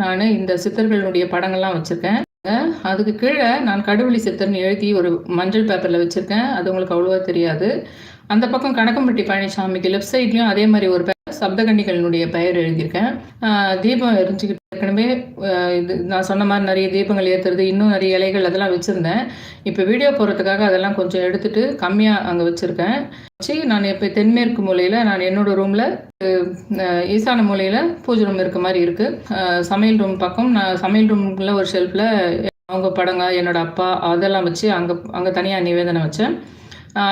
நான் இந்த சித்தர்களுடைய படங்கள்லாம் வச்சுருக்கேன். அதுக்கு கீழே நான் கடவுளி சித்தர்னு எழுதி ஒரு மஞ்சள் பேப்பரில் வச்சுருக்கேன். அது உங்களுக்கு அவ்வளோவா தெரியாது. அந்த பக்கம் கணக்கம்பட்டி பழனிசாமிக்கு லெஃப்ட் சைட்லேயும் அதே மாதிரி ஒரு சப்தகன்னிகளினுடைய பெயர் எழுதியிருக்கேன். தீபம் எரிஞ்சுக்கிட்டு ஏற்கனவே இது நான் சொன்ன மாதிரி நிறைய தீபங்கள் ஏற்றுறது இன்னும் நிறைய இலைகள் அதெல்லாம் வச்சுருந்தேன். இப்போ வீடியோ போடுறதுக்காக அதெல்லாம் கொஞ்சம் எடுத்துகிட்டு கம்மியாக அங்கே வச்சுருக்கேன். வச்சு நான் இப்போ தென்மேற்கு மூலையில் நான் என்னோட ரூமில் ஈசான மூலையில் பூஜை ரூம் இருக்க மாதிரி இருக்குது சமையல் ரூம் பக்கம் நான் சமையல் ரூமில் ஒரு ஷெல்ஃபில் அவங்க படங்க என்னோட அப்பா அதெல்லாம் வச்சு அங்கே அங்கே தனியாக நிவேதனை வச்சேன்.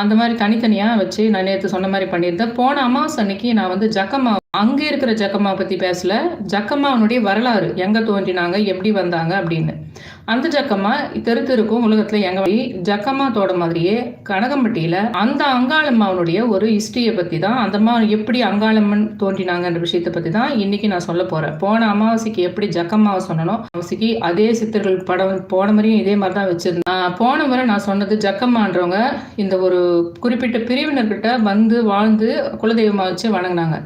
அந்த மாதிரி தனித்தனியாக வச்சு நான் நேற்று சொன்ன மாதிரி பண்ணியிருந்தேன். போன அமாவாசை அன்னைக்கு நான் வந்து ஜக்கம்மா அங்கே இருக்கிற ஜக்கம்மா பற்றி பேசல. ஜக்கம்மாவனுடைய வரலாறு எங்கே தோன்றினாங்க எப்படி வந்தாங்க அப்படின்னு. அந்த ஜக்கம்மா தெரு தெருக்கும் உலகத்தில் எங்க வழி ஜக்கம்மா தோட மாதிரியே கனகம்பட்டியில் அந்த அங்காளம்மாவனுடைய ஒரு ஹிஸ்டரியை பற்றி தான் அந்த அம்மா எப்படி அங்காளம்மன் தோன்றினாங்கன்ற விஷயத்தை பற்றி தான் இன்னைக்கு நான் சொல்ல போகிறேன் போன அமாவாசைக்கு எப்படி ஜக்கம்மாவை சொன்னனோ அமாவாசைக்கு அதே சித்தர்கள் படம் போன மாதிரியும் இதே மாதிரி தான் வச்சிருந்தேன் போன முறை நான் சொன்னது ஜக்கம்மான்றவங்க இந்த ஒரு குறிப்பிட்ட பிரிவினர்கிட்ட வந்து வாழ்ந்து குலதெய்வமாக வச்சு வணங்கினாங்க.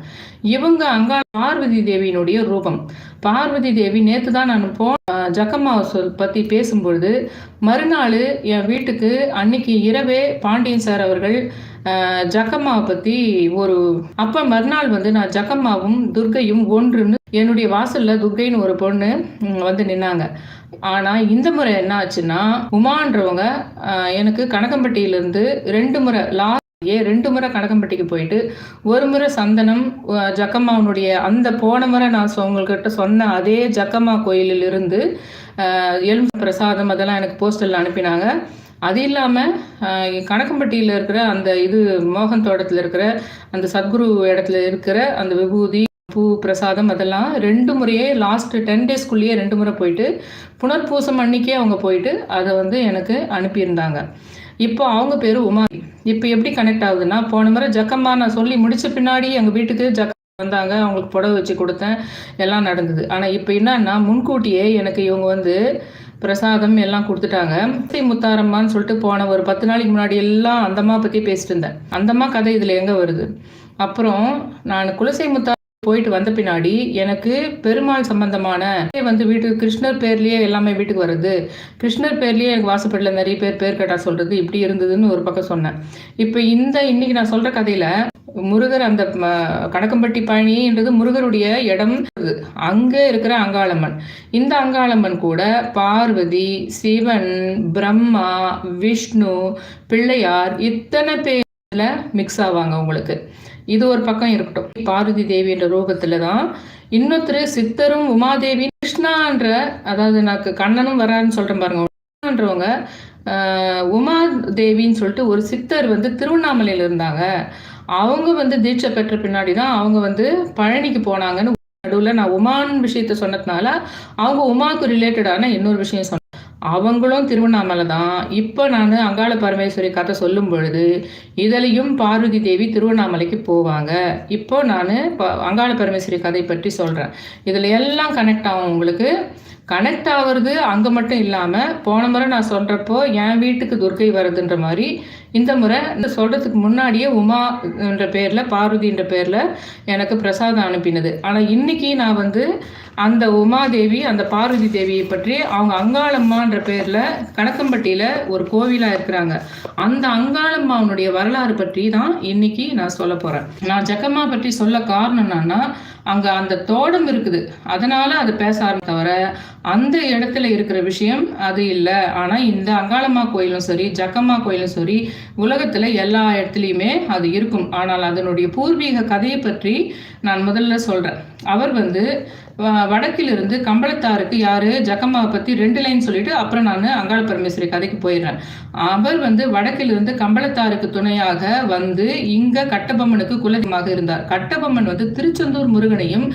இவங்க அங்கா பார்வதி தேவியினுடைய ரூபம். பார்வதி தேவி நேற்று தான் நான் போ ஜக்கம்மாவை சொல் பற்றி பேசும்பொழுது மறுநாள் என் வீட்டுக்கு அன்னைக்கு இரவே பாண்டியன் சார் அவர்கள் ஜக்கம்மாவை பற்றி ஒரு அப்போ மறுநாள் வந்து நான் ஜக்கம்மாவும் துர்க்கையும் ஒன்றுன்னு என்னுடைய வாசலில் துர்க்கைன்னு ஒரு பொண்ணு வந்து நின்னாங்க. ஆனால் இந்த முறை என்ன ஆச்சுன்னா உமான்றவங்க எனக்கு கனகம்பட்டியிலேருந்து ரெண்டு முறை லா ஏ ரெண்டு முறை கனகம்பட்டிக்கு போயிட்டு ஒரு முறை சந்தனம் ஜக்கம்மாவனுடைய அந்த போன முறை நான் உங்கள்கிட்ட சொன்ன அதே ஜக்கம்மா கோயிலில் இருந்து எலும்பு பிரசாதம் அதெல்லாம் எனக்கு போஸ்டலில் அனுப்பினாங்க. அது இல்லாமல் கணக்கம்பட்டியில் இருக்கிற அந்த இது மோகன் தோட்டத்தில் இருக்கிற அந்த சத்குரு இடத்துல இருக்கிற அந்த விபூதி பூ பிரசாதம் அதெல்லாம் ரெண்டு முறையே லாஸ்ட் டென் டேஸ்க்குள்ளேயே ரெண்டு முறை போயிட்டு புனர்பூசம் அன்னைக்கே அவங்க போயிட்டு அதை வந்து எனக்கு அனுப்பியிருந்தாங்க. இப்போ அவங்க பேர் உமா. இப்போ எப்படி கனெக்ட் ஆகுதுன்னா போன முறை ஜக்கம்மா நான் சொல்லி முடிச்ச பின்னாடி எங்கள் வீட்டுக்கு ஜக்க வந்தாங்க அவங்களுக்கு புடவை வச்சு கொடுத்தேன். எல்லாம் நடந்தது. ஆனால் இப்போ என்னன்னா முன்கூட்டியே எனக்கு இவங்க வந்து பிரசாதம் எல்லாம் கொடுத்துட்டாங்க. சரி முத்தாரம்மான்னு சொல்லிட்டு போன ஒரு பத்து நாளைக்கு முன்னாடி எல்லாம் அந்தம்மா பற்றி பேசிட்டு இருந்தேன். அந்தம்மா கதை இதில் எங்கே வருது? அப்புறம் நான் குலசை முத்தா போயிட்டு வந்த பின்னாடி எனக்கு பெருமாள் சம்பந்தமான வந்து வீட்டுக்கு கிருஷ்ணர் பேர்லயே எல்லாமே வீட்டுக்கு வருது கிருஷ்ணர் பேர்லயே எனக்கு வாசப்படல நிறைய பேர் பேர் கேட்டா சொல்றது. இப்படி இருந்ததுன்னு ஒரு பக்கம் சொன்னேன். இப்போ இந்த இன்னைக்கு நான் சொல்ற கதையில முருகர் அந்த கணக்கம்பட்டி பழனின்றது முருகருடைய இடம். இது. அங்கே இருக்கிற அங்காளம்மன். இந்த அங்காளம்மன் கூட பார்வதி சிவன் பிரம்மா விஷ்ணு பிள்ளையார் இத்தனை பேர்ல மிக்ஸ் ஆவாங்க உங்களுக்கு இது ஒரு பக்கம் இருக்கட்டும். பார்வதி தேவி என்ற ரூபத்துல தான் இன்னொருத்தர் சித்தரும் உமாதேவி கிருஷ்ணான்ற அதாவது எனக்கு கண்ணனும் வரான்னு சொல்றேன் பாருங்க. உமா தேவின்னு சொல்லிட்டு ஒரு சித்தர் வந்து திருவண்ணாமலையில இருந்தாங்க. அவங்க வந்து தீட்சை பெற்ற பின்னாடி தான் அவங்க வந்து பழனிக்கு போனாங்கன்னு நடுவில் நான் உமான் விஷயத்த சொன்னதுனால அவங்க உமாவுக்கு ரிலேட்டடான இன்னொரு விஷயம் சொன்னேன். அவங்களும் திருவண்ணாமலை தான் இப்போ நான் அங்காள பரமேஸ்வரி கதை சொல்லும் பொழுது இதுலேயும் பார்வதி தேவி திருவண்ணாமலைக்கு போவாங்க. இப்போ நான் அங்காள பரமேஸ்வரி கதை பற்றி சொல்கிறேன் இதில் எல்லாம் கனெக்ட் ஆகும் உங்களுக்கு. கனெக்ட் ஆகுறது அங்கே மட்டும் இல்லாமல் போன முறை நான் சொல்கிறப்போ என் வீட்டுக்கு துர்க்கை வருதுன்ற மாதிரி இந்த முறை இந்த சொல்கிறதுக்கு முன்னாடியே உமா என்ற பேரில் பார்வதின்ற பேரில் எனக்கு பிரசாதம் அனுப்பினது. ஆனால் இன்னைக்கு நான் வந்து அந்த உமாதேவி அந்த பார்வதி தேவியை பற்றி அவங்க அங்காளம்மான்ற பேரில் கணக்கம்பட்டியில் ஒரு கோவிலாக இருக்கிறாங்க. அந்த அங்காளம்மாவனுடைய வரலாறு பற்றி தான் இன்னைக்கு நான் சொல்ல போகிறேன் நான் ஜக்கம்மா பற்றி சொல்ல காரணம் என்னன்னா அங்கே அந்த தோடம் இருக்குது. அதனால அது பேச ஆரம்பி தவிர அந்த இடத்துல இருக்கிற விஷயம் அது இல்லை. ஆனால் இந்த அங்காளம்மா கோயிலும் சரி ஜக்கம்மா கோயிலும் சரி உலகத்தில் எல்லா இடத்துலையுமே அது இருக்கும். ஆனால் அதனுடைய பூர்வீக கதையை பற்றி நான் முதல்ல சொல்கிறேன் அவர் வந்து வடக்கிலிருந்து கம்பளத்தாருக்கு யாரு? ஜக்கம்மாவை பற்றி ரெண்டு லைன் சொல்லிட்டு அப்புறம் நான் அங்காள பரமேஸ்வரி கதைக்கு போயிடுறேன். அவர் வந்து வடக்கிலிருந்து கம்பளத்தாருக்கு துணையாக வந்து இங்க கட்டபொம்மனுக்கு குலதெய்வமாக இருந்தார். கட்டபொம்மன் வந்து திருச்செந்தூர் முருகனையும்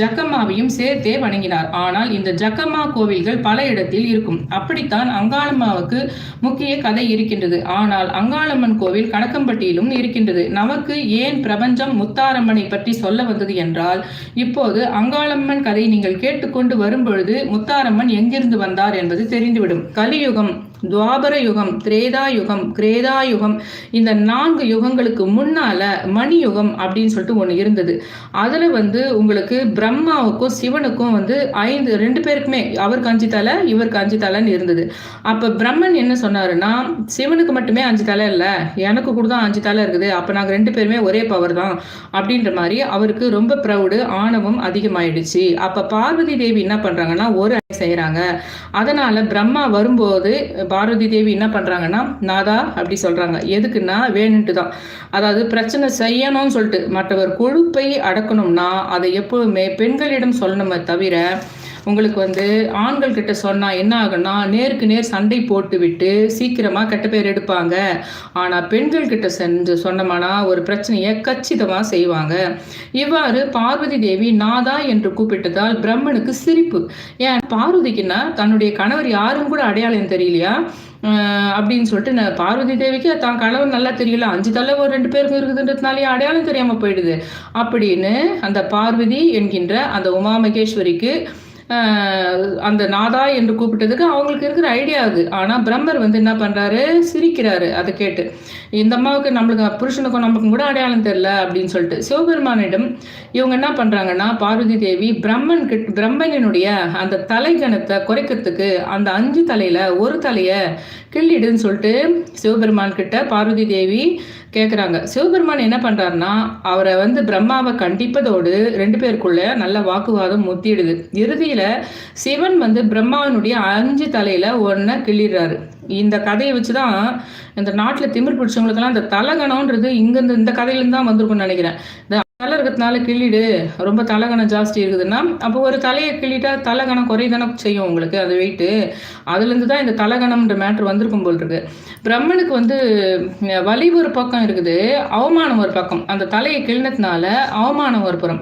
ஜக்கம்மாவையும் சேர்த்தே வணங்கினார். ஆனால் இந்த ஜக்கம்மா கோவில்கள் பல இடத்தில் இருக்கும். அப்படித்தான் அங்காளம்மாவுக்கு முக்கிய கதை இருக்கின்றது. ஆனால் அங்காளம்மன் கோவில் கணக்கம்பட்டியிலும் இருக்கின்றது. நமக்கு ஏன் பிரபஞ்சம் முத்தாரம்மனை பற்றி சொல்ல வந்தது என்றால் இப்போது அங்காளம்மன் கதை நீங்கள் கேட்டுக்கொண்டு வரும்பொழுது முத்தாரம்மன் எங்கிருந்து வந்தார் என்பது தெரிந்துவிடும். கலியுகம் துவாபர யுகம் திரேதா யுகம் கிரேதா யுகம் இந்த நான்கு யுகங்களுக்கு முன்னால மணி யுகம் அப்படின்னு சொல்லிட்டு ஒன்று இருந்தது. அதில் வந்து உங்களுக்கு பிரம்மாவுக்கும் சிவனுக்கும் வந்து ஐந்து ரெண்டு பேருக்குமே அவருக்கு அஞ்சு தலை இவருக்கு அஞ்சு தலைன்னு இருந்தது. அப்போ பிரம்மன் என்ன சொன்னாருன்னா சிவனுக்கு மட்டுமே அஞ்சு தலை இல்லை எனக்கு கூட தான் அஞ்சு தலை இருக்குது அப்போ நாங்கள் ரெண்டு பேருமே ஒரே பவர் தான் அப்படின்ற மாதிரி அவருக்கு ரொம்ப ப்ரௌடு ஆணவம் அதிகமாயிடுச்சு. அப்போ பார்வதி தேவி என்ன பண்ணுறாங்கன்னா ஒரு செய்கிறாங்க அதனால் பிரம்மா வரும்போது பார்வதி தேவி என்ன பண்ணுறாங்கன்னா நாதா அப்படி சொல்கிறாங்க எதுக்குன்னா வேணுன்ட்டு தான் அதாவது பிரச்சனை செய்யணும்னு சொல்லிட்டு மற்றவர் கொழுப்பை அடக்கணும்னா அதை எப்போதுமே பெண்களிடம் சொல்லணுமே தவிர உங்களுக்கு வந்து ஆண்கள் கிட்ட சொன்னால் என்ன ஆகும்னா நேருக்கு நேர் சண்டை போட்டு விட்டு சீக்கிரமாக கெட்ட பேர் எடுப்பாங்க. ஆனால் பெண்கள் கிட்ட சென்று சொன்னோம்னா ஒரு பிரச்சனையை கச்சிதமாக செய்வாங்க. இவ்வாறு பார்வதி தேவி நாதா என்று கூப்பிட்டதால் பிரம்மனுக்கு சிரிப்பு. ஏன்? பார்வதிக்குன்னா தன்னுடைய கணவர் யாரும் கூட அடையாளம் தெரியலையா? அப்படின்னு சொல்லிட்டு நான் பார்வதி தேவிக்கு தான் கணவர் நல்லா தெரியல. அஞ்சு தலை ஒரு ரெண்டு பேருக்கு இருக்குதுன்றதுனாலே அடையாளம் தெரியாமல் போயிடுது. அப்படின்னு அந்த பார்வதி என்கின்ற அந்த உமா மகேஸ்வரிக்கு அந்த நாதா என்று கூப்பிட்டதுக்கு அவங்களுக்கு இருக்கிற ஐடியா அது. ஆனால் பிரம்மர் வந்து என்ன பண்ணுறாரு சிரிக்கிறாரு அதை கேட்டு. இந்த அம்மாவுக்கு நம்மளுக்கு புருஷனுக்கும் நமக்கும் கூட அடையாளம் தெரில அப்படின்னு சொல்லிட்டு. சிவபெருமானிடம் இவங்க என்ன பண்ணுறாங்கன்னா பார்வதி தேவி பிரம்மன் கிட்ட பிரம்மனினுடைய அந்த தலைகணத்தை குறைக்கிறதுக்கு அந்த அஞ்சு தலையில் ஒரு தலையை கிள்ளிடுன்னு சொல்லிட்டு சிவபெருமான் கிட்ட பார்வதி தேவி கேட்குறாங்க சிவபெருமான் என்ன பண்ணுறாருன்னா அவரை வந்து பிரம்மாவை கண்டிப்பதோடு ரெண்டு பேருக்குள்ள நல்ல வாக்குவாதம் முத்திடுது. இறுதியில் சிவன் வந்து பிரம்மாவினுடைய அஞ்சு தலையில் ஒன்றை கிள்ளிடுறாரு. இந்த கதையை வச்சு தான் இந்த நாட்டில் திமிர் பிடிச்சவங்களுக்கெல்லாம் இந்த தலகணம்ன்றது இங்கேருந்து இந்த கதையிலேருந்து தான் வந்திருக்கும்னு நினைக்கிறேன். தலை இருக்கிறதுனால கிள்ளிடு. ரொம்ப தலைகணம் ஜாஸ்தி இருக்குதுன்னா அப்போ ஒரு தலையை கிள்ளிட்டா தலைகணம் குறைதானே செய்யும் உங்களுக்கு அது வெயிட்டு அதுலேருந்து தான் இந்த தலைகணம்ன்ற மேட்ரு வந்திருக்கும் போல் இருக்கு. பிரம்மனுக்கு வந்து வலி ஒரு பக்கம் இருக்குது அவமானம் ஒரு பக்கம். அந்த தலையை கிள்ளினதுனால அவமானம் ஒரு புறம்.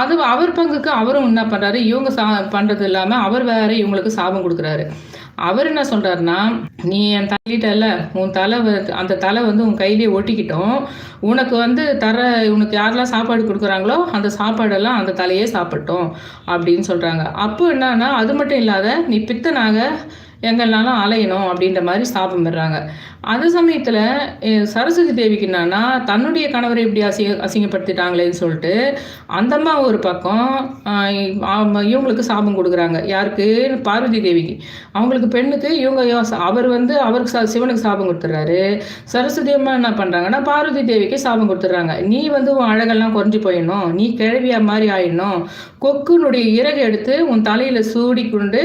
அது அவர் பங்குக்கு அவரும் என்ன பண்ணுறாரு இவங்க சா பண்ணுறது இல்லாமல் அவர் வேற இவங்களுக்கு சாபம் கொடுக்குறாரு. அவர் என்ன சொல்கிறாருன்னா நீ என் தலையிட்டல உன் தலை அந்த தலை வந்து உன் கையிலேயே ஒட்டிக்கிட்டோம். உனக்கு வந்து தர உனக்கு யாரெல்லாம் சாப்பாடு கொடுக்குறாங்களோ அந்த சாப்பாடெல்லாம் அந்த தலையே சாப்பிட்டோம். அப்படின்னு சொல்கிறாங்க அப்போ என்னன்னா அது மட்டும் இல்லாத நீ பித்தனாக எங்கள்னாலும் அலையணும் அப்படின்ற மாதிரி சாபம் பெறாங்க அந்த சமயத்தில் சரஸ்வதி தேவிக்கு என்னன்னா தன்னுடைய கணவரை இப்படி அசிங்க அசிங்கப்படுத்திட்டாங்களேன்னு சொல்லிட்டு அந்தம்மா ஒரு பக்கம் இவங்களுக்கு சாபம் கொடுக்குறாங்க. யாருக்கு? பார்வதி தேவிக்கு. அவங்களுக்கு பெண்ணுக்கு இவங்க அவர் வந்து அவருக்கு சிவனுக்கு சாபம் கொடுத்துட்றாரு. சரஸ்வதி அம்மா என்ன பண்ணுறாங்கன்னா பார்வதி தேவிக்கு சாபம் கொடுத்துட்றாங்க. நீ வந்து உன் அழகெல்லாம் குறைஞ்சி போயிடணும். நீ கிழவியா மாதிரி ஆயிடணும். கொக்குனுடைய இறகு எடுத்து உன் தலையில் சூடி கொண்டு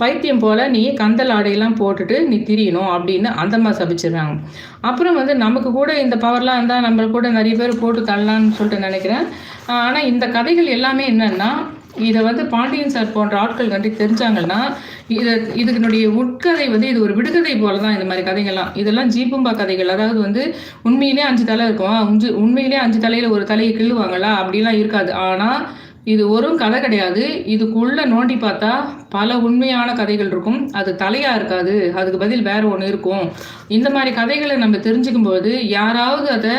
பைத்தியம் போல் நீ கந்தல் ஆடையெல்லாம் போட்டுட்டு நீ திரியணும் அப்படின்னு அந்தம்மா சபிச்சிடுறாங்க அப்புறம் வந்து நமக்கு கூட இந்த பவர்லாம் இருந்தால் நம்ம கூட நிறைய பேர் போட்டு தள்ளலான்னு சொல்லிட்டு நினைக்கிறேன். ஆனால் இந்த கதைகள் எல்லாமே என்னென்னா இதை வந்து பாண்டியன் சார் போன்ற ஆட்கள் வந்து தெரிஞ்சாங்கன்னா இதை இதுனுடைய உட்கதை வந்து இது ஒரு விடுகதை போல தான் இந்த மாதிரி கதைகள்லாம். இதெல்லாம் ஜீபும்பா கதைகள். அதாவது வந்து உண்மையிலே அஞ்சு தலை இருக்கும். அஞ்சு உண்மையிலே அஞ்சு தலையில் ஒரு தலையை கிள்ளுவாங்களா? அப்படிலாம் இருக்காது. ஆனால் இது ஒரு கதை கிடையாது. இதுக்குள்ளே நோண்டி பார்த்தா பல உண்மையான கதைகள் இருக்கும். அது தலையாக இருக்காது. அதுக்கு பதில் வேறு ஒன்று இருக்கும். இந்த மாதிரி கதைகளை நம்ம தெரிஞ்சுக்கும் போது யாராவது அதை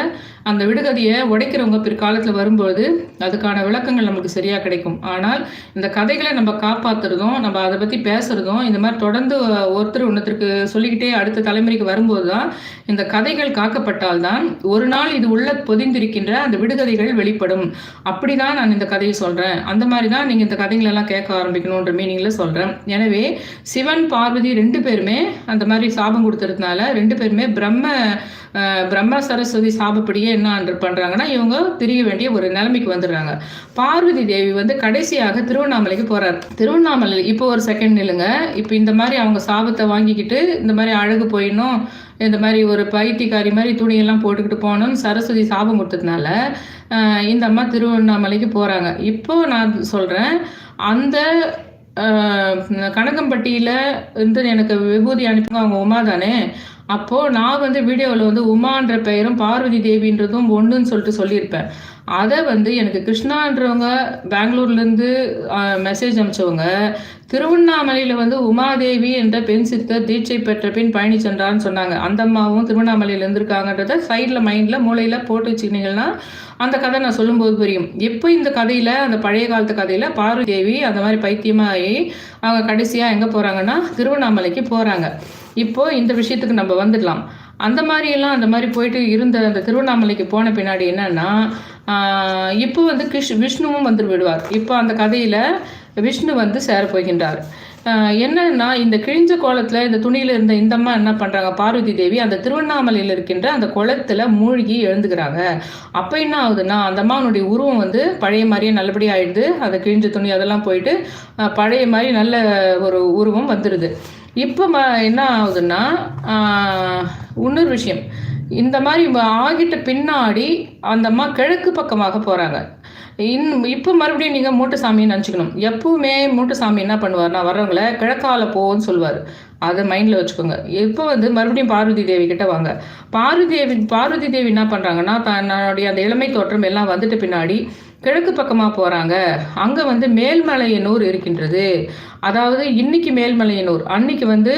அந்த விடுகதையை உடைக்கிறவங்க பிற்காலத்தில் வரும்போது அதுக்கான விளக்கங்கள் நமக்கு சரியாக கிடைக்கும். ஆனால் இந்த கதைகளை நம்ம காப்பாற்றுறதும் நம்ம அதை பற்றி பேசுகிறதும் இந்த மாதிரி தொடர்ந்து ஒருத்தர் ஒன்றுத்திற்கு சொல்லிக்கிட்டே அடுத்த தலைமுறைக்கு வரும்போது தான் இந்த கதைகள் காக்கப்பட்டால்தான் ஒரு நாள் இது உள்ள பொதிந்திருக்கின்ற அந்த விடுகதைகள் வெளிப்படும். அப்படி தான் நான் இந்த கதையை சொல்கிறேன் அந்த மாதிரி தான் நீங்கள் இந்த கதைகளெல்லாம் கேட்க ஆரம்பிக்கணுன்ற மீனிங்கில் சொல்கிறேன் எனவே சிவன் பார்வதி ரெண்டு பேருமே அந்த மாதிரி சாபம் கொடுத்துறதுனால ரெண்டு பேருமே பிரம்ம பிரம்ம சரஸ்வதி சாபப்படியே என்ன பண்ணுறாங்கன்னா இவங்க திரிய வேண்டிய ஒரு நிலைமைக்கு வந்துடுறாங்க. பார்வதி தேவி வந்து கடைசியாக திருவண்ணாமலைக்கு போகிறார் திருவண்ணாமலை இப்போ ஒரு செகண்ட் நிலுங்க இப்போ இந்த மாதிரி அவங்க சாபத்தை வாங்கிக்கிட்டு இந்த மாதிரி அழகு போயிடணும் இந்த மாதிரி ஒரு பைத்தியக்காரி மாதிரி துணியெல்லாம் போட்டுக்கிட்டு போகணும்னு சரஸ்வதி சாபம் கொடுத்ததுனால இந்த அம்மா திருவண்ணாமலைக்கு போகிறாங்க இப்போ நான் சொல்கிறேன் அந்த கனகம்பட்டியில் இருந்து எனக்கு விபூதி அனுப்புங்க அவங்க உமா தானே அப்போது நான் வந்து வீடியோவில் வந்து உமான்ற பெயரும் பார்வதி தேவின்றதும் ஒன்றுன்னு சொல்லிட்டு சொல்லியிருப்பேன். அதை வந்து எனக்கு கிருஷ்ணான்றவங்க பெங்களூர்லேருந்து மெசேஜ் அனுப்பிச்சவங்க திருவண்ணாமலையில் வந்து உமாதேவி என்ற பெண் சித்தர் தீட்சை பெற்ற பின் பயணி சென்றான்னு சொன்னாங்க. அந்த அம்மாவும் திருவண்ணாமலையில் இருந்திருக்காங்கன்றத சைடில் மைண்டில் மூளையில் போட்டு வச்சுக்கிட்டீங்கன்னா அந்த கதை நான் சொல்லும்போது புரியும். எப்போ இந்த கதையில் அந்த பழைய காலத்து கதையில் பார்வதி தேவி அந்த மாதிரி பைத்தியமாகி அவங்க கடைசியாக எங்கே போகிறாங்கன்னா திருவண்ணாமலைக்கு போகிறாங்க இப்போ இந்த விஷயத்துக்கு நம்ம வந்துடலாம். அந்த மாதிரியெல்லாம் அந்த மாதிரி போயிட்டு இருந்த அந்த திருவண்ணாமலைக்கு போன பின்னாடி என்னன்னா இப்போ வந்து கிருஷ் விஷ்ணுவும் வந்து விடுவார். இப்போ அந்த கதையில் விஷ்ணு வந்து சேர போகின்றார். என்னன்னா இந்த கிழிஞ்ச கோலத்தில் இந்த துணியில் இருந்த இந்த அம்மா என்ன பண்ணுறாங்க பார்வதி தேவி அந்த திருவண்ணாமலையில் இருக்கின்ற அந்த குளத்துல மூழ்கி எழுந்துக்கிறாங்க. அப்போ என்ன ஆகுதுன்னா அந்த அம்மாவனுடைய உருவம் வந்து பழைய மாதிரியே நல்லபடியாக ஆயிடுது. அந்த கிழிஞ்ச துணி அதெல்லாம் போயிட்டு பழைய மாதிரி நல்ல ஒரு உருவம் வந்துடுது இப்போ ம என்ன ஆகுதுன்னா இன்னொரு விஷயம். இந்த மாதிரி ஆகிட்ட பின்னாடி அந்த அம்மா கிழக்கு பக்கமாக போகிறாங்க இன் இப்போ மறுபடியும் நீங்கள் மூட்டுசாமின்னு நினச்சிக்கணும். எப்பவுமே மூட்டுசாமி என்ன பண்ணுவார்னா வர்றவங்கள கிழக்கால போன்னு சொல்லுவார். அதை மைண்டில் வச்சுக்கோங்க. இப்போ வந்து மறுபடியும் பார்வதி தேவி கிட்ட வாங்க. பார்வதி தேவி பார்வதி தேவி என்ன பண்ணுறாங்கன்னா தன்னுடைய அந்த இளமை தோற்றம் எல்லாம் வந்துட்டு பின்னாடி கிழக்கு பக்கமாக போகிறாங்க அங்கே வந்து மேல்மலையனூர் இருக்கின்றது. அதாவது இன்னைக்கு மேல்மலையனூர் அன்னைக்கு வந்து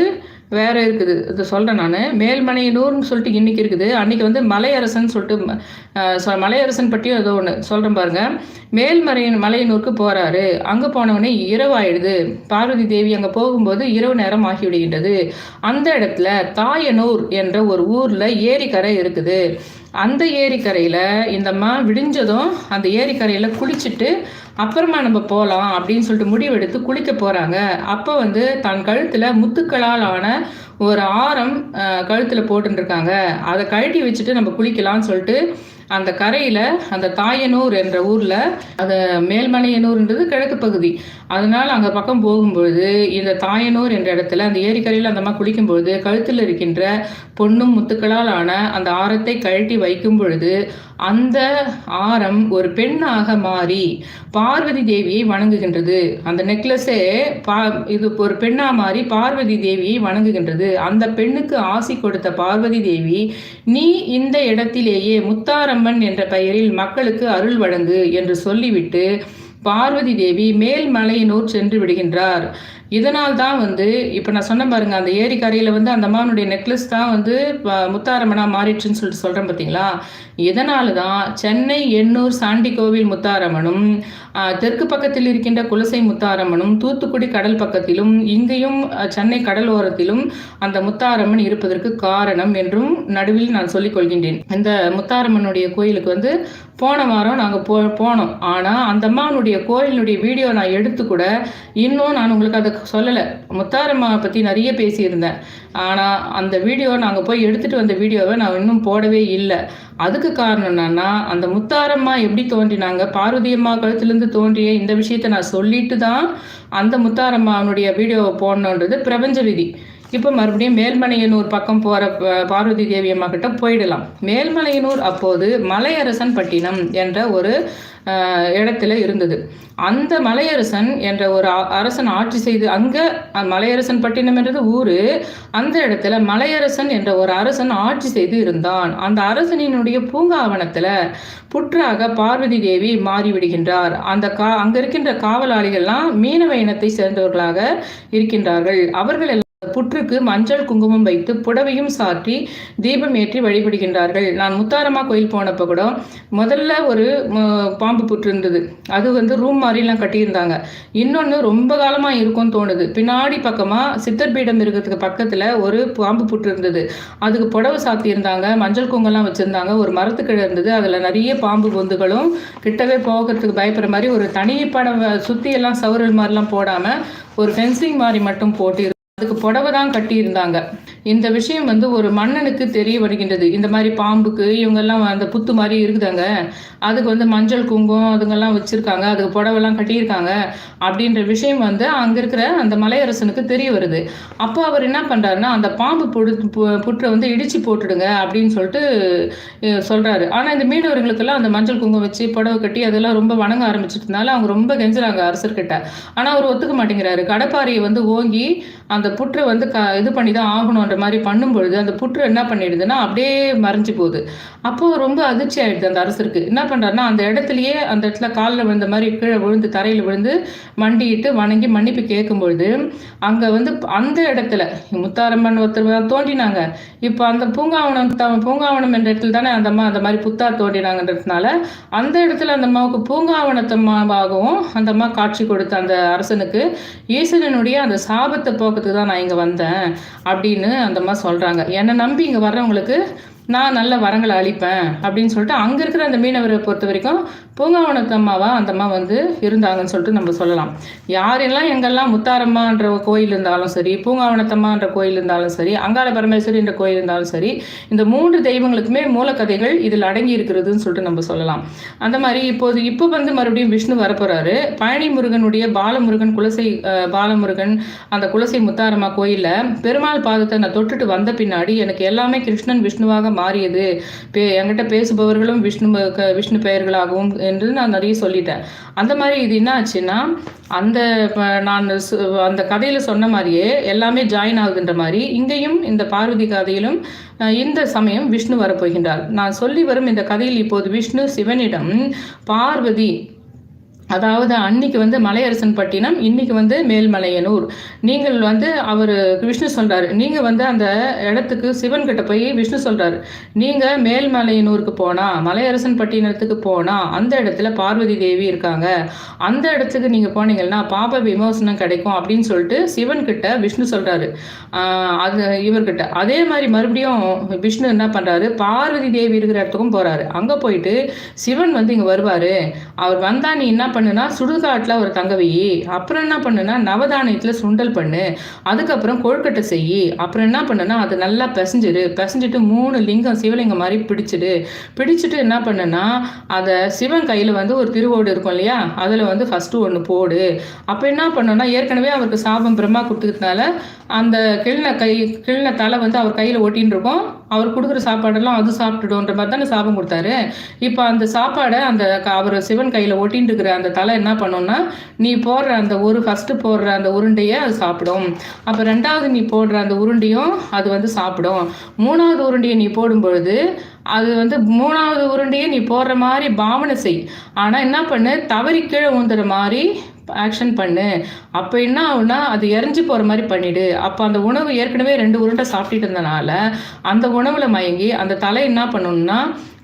வேற இருக்குது. இது சொல்கிறேன் நான். மேல்மலையனூர்னு சொல்லிட்டு இன்னைக்கு இருக்குது. அன்னைக்கு வந்து மலையரசன் சொல்லிட்டு மலையரசன் பற்றியும் ஏதோ ஒன்று சொல்கிறேன் பாருங்க. மேல்மலையன் மலையனூருக்கு போகிறாரு அங்கே போனவொடனே இரவு ஆயிடுது. பார்வதி தேவி அங்கே போகும்போது இரவு நேரம் ஆகிவிடுகின்றது. அந்த இடத்துல தாயனூர் என்ற ஒரு ஊரில் ஏரிக்கரை இருக்குது. அந்த ஏரிக்கரையில் இந்த மா விடிஞ்சதும் அந்த ஏரிக்கரையில் குளிச்சுட்டு அப்புறமா நம்ம போகலாம் அப்படின்னு சொல்லிட்டு முடிவெடுத்து குளிக்க போகிறாங்க அப்போ வந்து தன் கழுத்தில் முத்துக்களால் ஆன ஒரு ஆரம் கழுத்தில் போட்டுருக்காங்க அதை கழட்டி வச்சுட்டு நம்ம குளிக்கலாம்னு சொல்லிட்டு அந்த கரையில் அந்த தாயனூர் என்ற ஊரில் அந்த மேல்மலையனூர்ன்றது கிழக்கு பகுதி. அதனால் அங்கே பக்கம் போகும்பொழுது இந்த தாயனூர் என்ற இடத்துல அந்த ஏரிக்கரையில் அந்த அம்மா குளிக்கும்பொழுது கழுத்தில் இருக்கின்ற பொண்ணும் முத்துக்களால் ஆன அந்த ஆரத்தை கழட்டி வைக்கும் பொழுது அந்த ஆரம் ஒரு பெண்ணாக மாறி பார்வதி தேவியை வணங்குகின்றது. அந்த நெக்லஸே பா இது ஒரு பெண்ணாக மாறி பார்வதி தேவியை வணங்குகின்றது. அந்த பெண்ணுக்கு ஆசி கொடுத்த பார்வதி தேவி நீ இந்த இடத்திலேயே முத்தாரம்மன் என்ற பெயரில் மக்களுக்கு அருள் வழங்கு என்று சொல்லிவிட்டு பார்வதி தேவி மேல்மலையனூர் சென்று விடுகின்றார். இதனால் தான் வந்து இப்போ நான் சொன்ன பாருங்க அந்த ஏரிக்கரையில் வந்து அந்த அம்மாவனுடைய நெக்லஸ் தான் வந்து முத்தாரம்மனாக மாறிடுச்சுன்னு சொல்லிட்டு சொல்கிறேன் பார்த்தீங்களா இதனால தான் சென்னை எண்ணூர் சாண்டி கோவில் முத்தாரம்மனும் தெற்கு பக்கத்தில் இருக்கின்ற குலசை முத்தாரம்மனும் தூத்துக்குடி கடல் பக்கத்திலும் இங்கேயும் சென்னை கடல் ஓரத்திலும் அந்த முத்தாரம்மன் இருப்பதற்கு காரணம் என்றும் நடுவில் நான் சொல்லிக் கொள்கின்றேன். இந்த முத்தாரம்மனுடைய கோயிலுக்கு வந்து போன வாரம் நாங்கள் போ போனோம். ஆனால் அந்த அம்மாவனுடைய கோயிலினுடைய வீடியோ நான் எடுத்து கூட இன்னும் நான் உங்களுக்கு அதை சொல்லலை. முத்தாரம்மா பற்றி நிறைய பேசியிருந்தேன். ஆனால் அந்த வீடியோ நாங்கள் போய் எடுத்துகிட்டு வந்த வீடியோவை நான் இன்னும் போடவே இல்லை. அதுக்கு காரணம் என்னன்னா அந்த முத்தாரம்மா எப்படி தோன்றினாங்க? பார்வதி அம்மா கழுத்துலேருந்து தோன்றிய இந்த விஷயத்தை நான் சொல்லிட்டு தான் அந்த முத்தாரம்மாவனுடைய வீடியோவை போடணுன்றது பிரபஞ்ச விதி. இப்போ மறுபடியும் மேல்மலையனூர் பக்கம் போகிற பார்வதி தேவி அம்மா கிட்ட போயிடலாம். மேல்மலையனூர் அப்போது மலையரசன் பட்டினம் என்ற ஒரு இடத்துல இருந்தது. அந்த மலையரசன் என்ற ஒரு அ- அரசன் ஆட்சி செய்து அங்கே மலையரசன் பட்டினம் என்றது ஊர் அந்த இடத்துல மலையரசன் என்ற ஒரு அரசன் ஆட்சி செய்து இருந்தான். அந்த அரசனினுடைய பூங்காவனத்தில் புற்றாக பார்வதி தேவி மாறிவிடுகின்றார் அந்த கா அங்கே இருக்கின்ற காவலாளிகள்லாம் மீனவ இனத்தை சேர்ந்தவர்களாக இருக்கின்றார்கள். அவர்கள் எல்லாம் புற்றுக்கு மஞ்சள் குங்குமம் வைத்து புடவையும் சாற்றி தீபம் ஏற்றி வழிபடுகின்றார்கள். நான் முத்தாரமா கோயில் போனப்போ கூட முதல்ல ஒரு பாம்பு புற்று இருந்தது. அது வந்து ரூம் மாதிரிலாம் கட்டியிருந்தாங்க. இன்னொன்று ரொம்ப காலமாக இருக்கும்னு தோணுது. பின்னாடி பக்கமாக சித்தர் பீடம் இருக்கிறதுக்கு பக்கத்தில் ஒரு பாம்பு புற்று இருந்தது. அதுக்கு புடவை சாத்தி இருந்தாங்க மஞ்சள் குங்கெல்லாம் வச்சுருந்தாங்க. ஒரு மரத்துக்கிழ இருந்தது. அதில் நிறைய பாம்பு பொந்துகளும் கிட்டவே போகிறதுக்கு பயப்படுற மாதிரி ஒரு தனி படம் சுற்றி எல்லாம் சவுரல் மாதிரிலாம் போடாமல் ஒரு ஃபென்சிங் மாதிரி மட்டும் போட்டு அதுக்கு புடவை தான் கட்டியிருந்தாங்க. இந்த விஷயம் வந்து ஒரு மன்னனுக்கு தெரிய வருகின்றது. இந்த மாதிரி பாம்புக்கு இவங்கெல்லாம் அந்த புத்து மாதிரி இருக்குதாங்க? அதுக்கு வந்து மஞ்சள் குங்குமம் அதுங்கெல்லாம் வச்சுருக்காங்க. அதுக்கு புடவெல்லாம் கட்டியிருக்காங்க. அப்படின்ற விஷயம் வந்து அங்கே இருக்கிற அந்த மலையரசனுக்கு தெரிய வருது. அப்போ அவர் என்ன பண்ணுறாருன்னா அந்த பாம்பு புடு பு- புற்றை வந்து இடித்து போட்டுடுங்க அப்படின்னு சொல்லிட்டு சொல்கிறாரு ஆனால் இந்த மீனவர்களுக்கெல்லாம் அந்த மஞ்சள் குங்குமம் வச்சு புடவை கட்டி அதெல்லாம் ரொம்ப வணங்க ஆரம்பிச்சிட்டதுனால அவங்க ரொம்ப கெஞ்சுறாங்க அரசர்கிட்ட. ஆனால் அவர் ஒத்துக்க மாட்டேங்கிறாரு. கடப்பாரியை வந்து ஓங்கி அந்த புற்று வந்து க இது பண்ணி தான் ஆகணுன்ற மாதிரி பண்ணும்பொழுது அந்த புற்று என்ன பண்ணிடுதுன்னா அப்படியே மறைஞ்சு போகுது. அப்போது ரொம்ப அதிர்ச்சி ஆயிடுது அந்த அரசருக்கு. என்ன பண்ணுறாருன்னா அந்த இடத்துலயே அந்த இடத்துல காலில் விழுந்த மாதிரி கீழே விழுந்து தரையில் விழுந்து மண்டிட்டு வணங்கி மன்னிப்பு கேட்கும்பொழுது அங்கே வந்து அந்த இடத்துல முத்தாரம்மன் ஒருத்தர் தான் தோண்டினாங்க இப்போ அந்த பூங்காவனம் த பூங்காவனம் என்ற இடத்துல தானே அந்த அம்மா அந்த மாதிரி புத்தார் தோண்டினாங்கன்றதுனால அந்த இடத்துல அந்த அம்மாவுக்கு பூங்காவனத்தம்மாவாகவும் அந்த அம்மா காட்சி கொடுத்த அந்த அரசனுக்கு ஈசனனுடைய அந்த சாபத்தை போக்கத்துக்கு தான் நான் இங்கே வந்தேன் அப்படின்னு அந்த மாதிரி சொல்கிறாங்க என்னை நம்பி இங்கே வர்றவங்களுக்கு நான் நல்ல வரங்களை அளிப்பேன் அப்படின்னு சொல்லிட்டு அங்கே இருக்கிற அந்த மீனவரை பொறுத்த வரைக்கும் பூங்காவனத்தம்மாவா அந்தம்மா அந்த அம்மா வந்து இருந்தாங்கன்னு சொல்லிட்டு நம்ம சொல்லலாம். யாரெல்லாம் எங்கெல்லாம் முத்தாரம்மான்ற கோயில் இருந்தாலும் சரி பூங்காவனத்தம்மான்ற கோயில் இருந்தாலும் சரி அங்காள பரமேஸ்வரி என்ற கோயில் இருந்தாலும் சரி இந்த மூன்று தெய்வங்களுக்குமே மூலக்கதைகள் இதில் அடங்கி இருக்கிறதுன்னு சொல்லிட்டு நம்ம சொல்லலாம். அந்த மாதிரி இப்போது இப்போ வந்து மறுபடியும் விஷ்ணு வரப்போறாரு. பழனி முருகனுடைய பாலமுருகன் குலசை பாலமுருகன் அந்த குலசை முத்தாரம்மா கோயிலில் பெருமாள் பாதத்தை நான் தொட்டுட்டு வந்த பின்னாடி எனக்கு எல்லாமே கிருஷ்ணன் விஷ்ணுவாக மாறியது. பே என்கிட்ட பேசுபவர்களும் விஷ்ணு க- விஷ்ணு பெயர்களாகவும் என்று நான் நிறைய சொல்லிட்டேன். அந்த மாதிரி இது என்ன ஆச்சுன்னா அந்த ப- நான் அந்த கதையில் சொன்ன மாதிரியே எல்லாமே ஜாயின் ஆகுதுன்ற மாதிரி இங்கேயும் இந்த பார்வதி கதையிலும் இந்த சமயம் விஷ்ணு வரப்போகின்றார். நான் சொல்லி வரும் இந்த கதையில் இப்போது விஷ்ணு சிவனிடம் பார்வதி அதாவது அன்னைக்கு வந்து மலையரசன் பட்டினம் இன்னைக்கு வந்து மேல்மலையனூர். நீங்கள் வந்து அவர் விஷ்ணு சொல்றாரு. நீங்க வந்து அந்த இடத்துக்கு சிவன் கிட்ட போய் விஷ்ணு சொல்றாரு. நீங்க மேல்மலையனூருக்கு போனா மலையரசன் பட்டினத்துக்கு போனா அந்த இடத்துல பார்வதி தேவி இருக்காங்க. அந்த இடத்துக்கு நீங்க போனீங்கன்னா பாப விமோசனம் கிடைக்கும் அப்படின்னு சொல்லிட்டு சிவன் கிட்ட விஷ்ணு சொல்றாரு. அது இவர்கிட்ட. அதே மாதிரி மறுபடியும் விஷ்ணு என்ன பண்றாரு? பார்வதி தேவி இருக்கிற இடத்துக்கும் போறாரு. அங்க போயிட்டு சிவன் வந்து இங்க வருவாரு. அவர் வந்தா நீ என்ன பண்ணுனா சுடுகாட்டில் ஒரு தங்க வை அப்புறம் என்ன பண்ணுனா நவதானியத்தில் சுண்டல் பண்ணு அதுக்கப்புறம் கொழுக்கட்டை செய் அப்புறம் என்ன பண்ணுனா அது நல்லா பிசைஞ்சிடு பிசைஞ்சிட்டு மூணு லிங்கம் சிவலிங்கம் மாதிரி பிடிச்சிடு. பிடிச்சிட்டு என்ன பண்ணுனா அதை சிவன் கையில் வந்து ஒரு திருவோடு இருக்கும் இல்லையா அதில் வந்து ஃபஸ்ட்டு ஒன்று போடு. அப்போ என்ன பண்ணோன்னா ஏற்கனவே அவருக்கு சாபம் பிரம்மா கொடுத்ததுனால அந்த கிள்ன கை கிள்ன தலை வந்து அவர் கையில் ஒட்டின்னு இருக்கோம். அவர் கொடுக்குற சாப்பாடெல்லாம் அது சாப்பிட்டுடுன்ற மாதிரி தானே சாபம் கொடுத்தாரு. இப்போ அந்த சாப்பாடை அந்த க- அவர் சிவன் கையில் ஒட்டின்னு இருக்கிற அந்த தலை என்ன பண்ணும்னா நீ போடுற அந்த ஒரு ஃபஸ்ட்டு போடுற அந்த உருண்டையை அது சாப்பிடும். அப்போ ரெண்டாவது நீ போடுற அந்த உருண்டையும் அது வந்து சாப்பிடும். மூணாவது உருண்டையை நீ போடும்பொழுது அது வந்து மூணாவது உருண்டையை நீ போடுற மாதிரி பாவனை செய். ஆனால் என்ன பண்ணு தவறி கீழே ஊந்துற மாதிரி ஆக்ஷன் பண்ணு. அப்போ என்ன ஆகுனா அது எரிஞ்சு போகிற மாதிரி பண்ணிடு. அப்போ அந்த உணவு ஏற்கனவே ரெண்டு உருண்டை சாப்பிட்டுட்டு இருந்தனால அந்த உணவில் மயங்கி அந்த தலை என்ன பண்ணணும்னா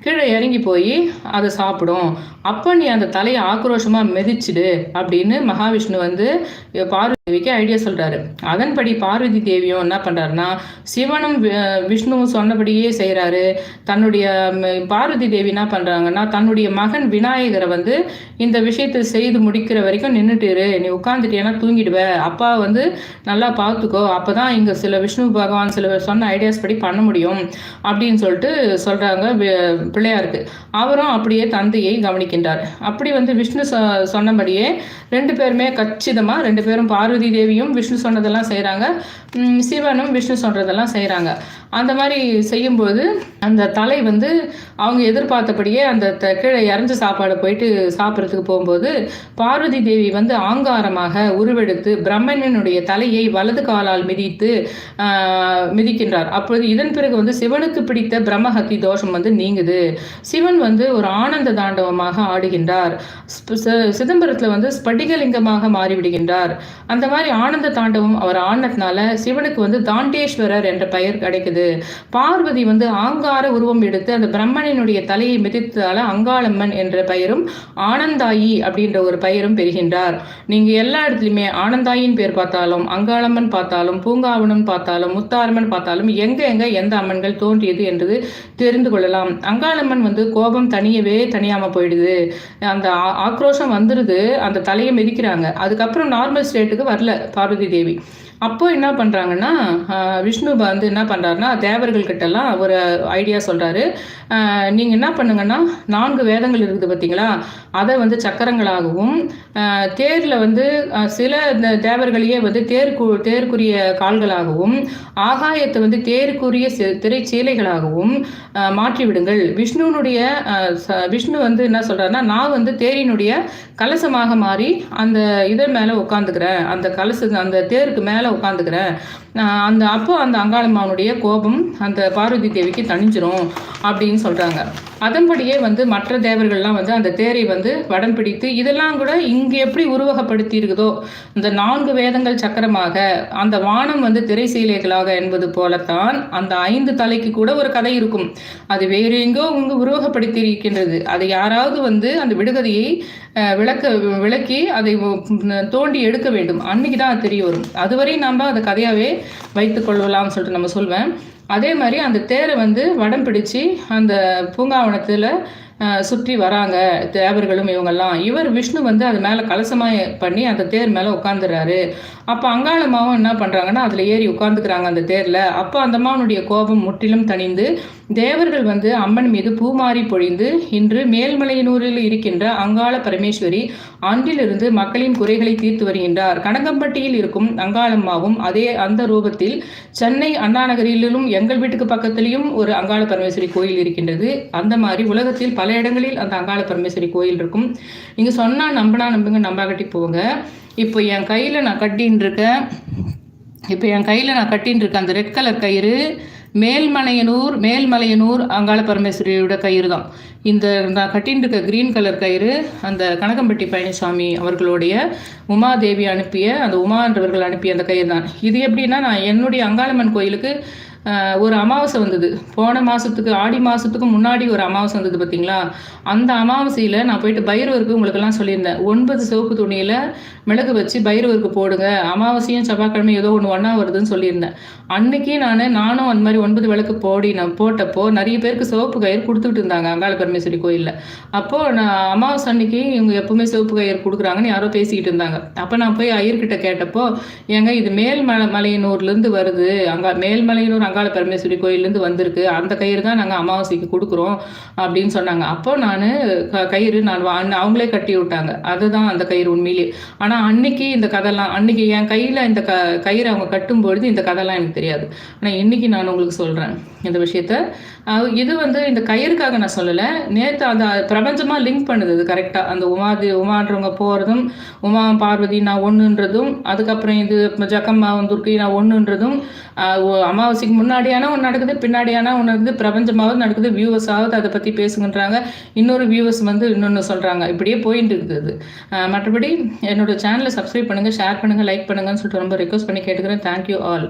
கீழே இறங்கி போய் அதை சாப்பிடும். அப்போ நீ அந்த தலையை ஆக்ரோஷமாக மிதிச்சிடு அப்படின்னு மகாவிஷ்ணு வந்து பார்வதி தேவிக்கு ஐடியா சொல்கிறாரு அதன்படி பார்வதி தேவியும் என்ன பண்ணுறாருன்னா சிவனும் வி- விஷ்ணுவும் சொன்னபடியே செய்கிறாரு தன்னுடைய பார்வதி தேவி என்ன பண்ணுறாங்கன்னா தன்னுடைய மகன் விநாயகரை வந்து இந்த விஷயத்தை செய்து முடிக்கிற வரைக்கும் நின்றுட்டு இரு. நீ உட்காந்துட்டேன்னா தூங்கிடுவ. அப்பா வந்து நல்லா பார்த்துக்கோ. அப்போ தான் இங்கே சில விஷ்ணு பகவான் சில சொன்ன ஐடியாஸ் படி பண்ண முடியும் அப்படின்னு சொல்லிட்டு சொல்கிறாங்க பிள்ளையாருக்கு அவரும் அப்படியே தந்தையை கவனிக்கின்றார். அப்படி வந்து விஷ்ணு சொ சொன்னபடியே ரெண்டு பேருமே கச்சிதமாக ரெண்டு பேரும் பார்வதி தேவியும் விஷ்ணு சொன்னதெல்லாம் செய்கிறாங்க சிவனும் விஷ்ணு சொல்கிறதெல்லாம் செய்கிறாங்க அந்த மாதிரி செய்யும்போது அந்த தலை வந்து அவங்க எதிர்பார்த்தபடியே அந்த த கீழே இறஞ்ச சாப்பாடை போயிட்டு சாப்பிட்றதுக்கு போகும்போது பார்வதி தேவி வந்து ஆங்காரமாக உருவெடுத்து பிரம்மணனுடைய தலையை வலது காலால் மிதித்து மிதிக்கின்றார். அப்பொழுது இதன் பிறகு வந்து சிவனுக்கு பிடித்த பிரம்மஹத்தி தோஷம் வந்து நீங்குது. சிவன் வந்து ஒரு ஆனந்த தாண்டவமாக ஆடுகின்றார். சிதம்பரத்தில் வந்து ஸ்படிகலிங்கமாக மாறிவிடுகின்றார். அந்த மாதிரி ஆனந்த தாண்டவம் அவர் ஆனதுனால சிவனுக்கு வந்து தாண்டேஸ்வரர் என்ற பெயர் கிடைக்குது. பார்வதி வந்து ஆங்கார உருவம் எடுத்து அந்த பிரம்மனினுடைய தலையை மிதித்ததால அங்காளம்மன் என்ற பெயரும் ஆனந்தாயி அப்படின்ற ஒரு பெயரும் பெறுகின்றார். நீங்க எல்லா இடத்துலையுமே ஆனந்தாயின் பேர் பார்த்தாலும் அங்காளம்மன் பார்த்தாலும் பூங்காவனம் பார்த்தாலும் முத்தாரம்மன் பார்த்தாலும் எங்க எங்க எந்த அம்மன்கள் தோன்றியது என்றது தெரிந்து கொள்ளலாம். அங்க அங்காளம்மன் வந்து கோபம் தனியவே தனியாம போயிடுது. அந்த ஆக்ரோஷம் வந்துடுது அந்த தலையை மிதிக்கிறாங்க. அதுக்கப்புறம் நார்மல் ஸ்டேட்டுக்கு வரல பார்வதி தேவி. அப்போ என்ன பண்ணுறாங்கன்னா விஷ்ணு வந்து என்ன பண்ணுறாருன்னா தேவர்கள்கிட்டலாம் ஒரு ஐடியா சொல்கிறாரு நீங்கள் என்ன பண்ணுங்கன்னா நான்கு வேதங்கள் இருக்குது பார்த்தீங்களா அதை வந்து சக்கரங்களாகவும் தேரில் வந்து சில இந்த தேவர்களையே வந்து தேர்க்கு தேருக்குரிய கால்களாகவும் ஆகாயத்தை வந்து தேருக்குரிய திரைச்சீலைகளாகவும் மாற்றிவிடுங்கள். விஷ்ணுனுடைய ச- விஷ்ணு வந்து என்ன சொல்கிறாருன்னா நான் வந்து தேரினுடைய கலசமாக மாறி அந்த இதன் மேலே உட்காந்துக்கிறேன் அந்த கலசு அந்த தேருக்கு மேலே உட்காந்துக்கிறேன் அந்த அப்போ அந்த அங்காளம்மாவனுடைய கோபம் அந்த பார்வதி தேவிக்கு தணிஞ்சிரும் அப்படின்னு சொல்கிறாங்க அதன்படியே வந்து மற்ற தேவர்கள்லாம் வந்து அந்த தேரை வந்து வடம் பிடித்து இதெல்லாம் கூட இங்கே எப்படி உருவகப்படுத்தி இருக்குதோ இந்த நான்கு வேதங்கள் சக்கரமாக அந்த வானம் வந்து திரை சீலைகளாக என்பது போலத்தான் அந்த ஐந்து தலைக்கு கூட ஒரு கதை இருக்கும். அது வேறு எங்கோ இங்கு உருவகப்படுத்தி இருக்கின்றது அதை யாராவது வந்து அந்த விடுகதையை விளக்க விளக்கி அதை தோண்டி எடுக்க வேண்டும். அன்னைக்கு தான் தெரிய வரும். அதுவரை நம்ம அதை கதையாகவே வைத்துக்கொள்ளலாம்னு சொல்லிட்டு நம்ம சொல்வேன். அதே மாதிரி அந்த தேரை வந்து வடம் பிடிச்சு அந்த பூங்காவனத்தில் சுற்றி வராங்க தேவர்களும் இவங்கெல்லாம். இவர் விஷ்ணு வந்து அது மேலே கலசமாக பண்ணி அந்த தேர் மேலே உட்காந்துறாரு அப்போ அங்காளமாவும் என்ன பண்ணுறாங்கன்னா அதில் ஏறி உட்காந்துக்கிறாங்க அந்த தேரில். அப்போ அந்த அம்மாவனுடைய கோபம் முற்றிலும் தணிந்து தேவர்கள் வந்து அம்மன் மீது பூமாரி பொழிந்து இன்று மேல்மலையனூரில் இருக்கின்ற அங்காள பரமேஸ்வரி அன்றிலிருந்து மக்களின் குறைகளை தீர்த்து வருகின்றார். கனகம்பட்டியில் இருக்கும் அங்காளம்மாவும் அதே அந்த ரூபத்தில் சென்னை அண்ணா நகரிலும் எங்கள் வீட்டுக்கு பக்கத்திலையும் ஒரு அங்காள பரமேஸ்வரி கோயில் இருக்கின்றது. அந்த மாதிரி உலகத்தில் பல பல இடங்களில் அந்த அங்காள பரமேஸ்வரி கோயில் இருக்கும். நீங்கள் சொன்னால் நம்பினா நம்புங்க நம்பா கட்டி போங்க. இப்போ என் கையில் நான் கட்டின்னு இருக்கேன் இப்போ என் கையில் நான் கட்டின்னு இருக்கேன் அந்த ரெட் கலர் கயிறு மேல்மலையனூர் மேல்மலையனூர் அங்காள பரமேஸ்வரியோட கயிறு தான் இந்த நான் கட்டின்னு இருக்க க்ரீன் கலர் கயிறு அந்த கனகம்பட்டி பழனிசாமி அவர்களுடைய உமாதேவி அனுப்பிய அந்த உமான்றவர்கள் அனுப்பிய அந்த கயிறு தான் இது எப்படின்னா நான் என்னுடைய அங்காளம்மன் கோயிலுக்கு ஒரு அமாவாசை வந்தது. போன மாதத்துக்கு ஆடி மாதத்துக்கு முன்னாடி ஒரு அமாவாசை வந்தது பார்த்தீங்களா அந்த அமாவாசையில் நான் போயிட்டு பைரவருக்கு உங்களுக்கெல்லாம் சொல்லியிருந்தேன். ஒன்பது சிவப்பு துணியில் மிளகு வச்சு பைரவருக்கு போடுங்க. அமாவாசையும் செவ்வாய்க்கிழமை ஏதோ ஒன்று ஒன்றா வருதுன்னு சொல்லியிருந்தேன். அன்னைக்கே நான் நானும் அந்த மாதிரி ஒன்பது விளக்கு போடி நான் போட்டப்போ நிறைய பேருக்கு சிவப்பு கயிறு கொடுத்துட்டு இருந்தாங்க அங்காள பரமேஸ்வரி கோயிலில். அப்போது நான் அமாவாசை அன்னைக்கு இவங்க எப்பவுமே சிவப்பு கயிறு கொடுக்குறாங்கன்னு யாரோ பேசிக்கிட்டு இருந்தாங்க. அப்போ நான் போய் ஐயர்கிட்ட கேட்டப்போ ஏங்க இது மேல்மலை மலையனூர்லேருந்து வருது. அங்கே மேல்மலையனூர் அங்காள பரமேஸ்வரி கோயிலேருந்து வந்திருக்கு. அந்த கயிறு தான் நாங்கள் அமாவாசைக்கு கொடுக்குறோம் அப்படின்னு சொன்னாங்க. அப்போ நான் கயிறு நான் அவங்களே கட்டி விட்டாங்க. அதுதான் அந்த கயிறு உண்மையிலே. ஆனால் அன்னைக்கு இந்த கதைலாம் அன்னைக்கு என் கையில் இந்த க கயிறு அவங்க கட்டும்பொழுது இந்த கதைலாம் எனக்கு தெரியாது. ஆனால் இன்னைக்கு நான் உங்களுக்கு சொல்கிறேன் இந்த விஷயத்த. இது வந்து இந்த கயிறுக்காக நான் சொல்லலை. நேற்று அந்த பிரபஞ்சமாக லிங்க் பண்ணுது. அது கரெக்டாக அந்த உமாதி உமான்றவங்க போகிறதும் உமா பார்வதி நான் ஒன்றுன்றதும் அதுக்கப்புறம் இது ஜக்கம்மா துர்க்கி நான் ஒன்றுன்றதும் அமாவாசைக்கு முன்னாடியான ஒன்று நடக்குது பின்னாடியான ஒன்று வந்து பிரபஞ்சமாவது நடக்குது வியூவர்ஸாவது அதை பற்றி பேசுங்கன்றாங்க. இன்னொரு வியூவர்ஸ் வந்து இன்னொன்று சொல்கிறாங்க இப்படியே போயிட்டு இருக்குது மற்றபடி என்னோட சேனலை சப்ஸ்கிரைப் பண்ணுங்கள் ஷேர் பண்ணுங்கள் லைக் பண்ணுங்கன்னு சொல்லிட்டு ரொம்ப ரிக்வஸ்ட் பண்ணி கேட்டுக்கிறேன். Thank you all